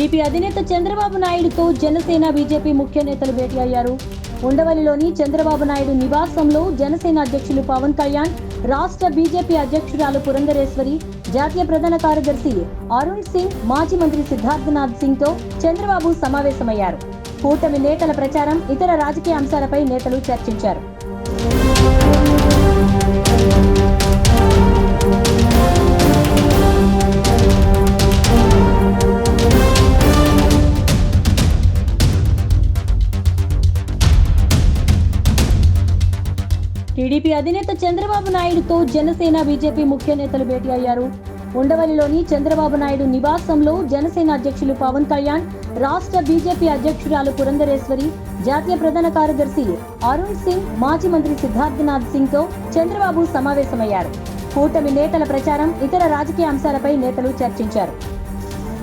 TDP అధినేత చంద్రబాబు నాయుడుతో Janasena BJP ముఖ్య నేతలు భేటీ అయ్యారు. ఉండవల్లిలోని చంద్రబాబు నాయుడు నివాసంలో జనసేన అధ్యక్షులు పవన్ కళ్యాణ్ రాష్ట్ర బీజేపీ అధ్యక్షురాలు పురంధరేశ్వరి జాతీయ ప్రధాన కార్యదర్శి అరుణ్ సింగ్ మాజీ మంత్రి సిద్ధార్థనాథ్ సింగ్తో చంద్రబాబు సమావేశమయ్యారు. కూటమి నేతల ప్రచారం ఇతర రాజకీయ అంశాలపై నేతలు చర్చించారు. టీడీపీ అధినేత చంద్రబాబు నాయుడుతో జనసేన బీజేపీ ముఖ్య నేతలు భేటీ అయ్యారు. ఉండవల్లిలోని చంద్రబాబు నాయుడు నివాసంలో జనసేన అధ్యక్షులు పవన్ కళ్యాణ్ రాష్ట్ర బీజేపీ అధ్యక్షురాలు పురంధరేశ్వరి జాతీయ ప్రధాన కార్యదర్శి అరుణ్ సింగ్ మాజీ మంత్రి సిద్ధార్థనాథ్ సింగ్తో చంద్రబాబు సమావేశమయ్యారు. కూటమి నేతల ప్రచారం ఇతర రాజకీయ అంశాలపై నేతలు చర్చించారు.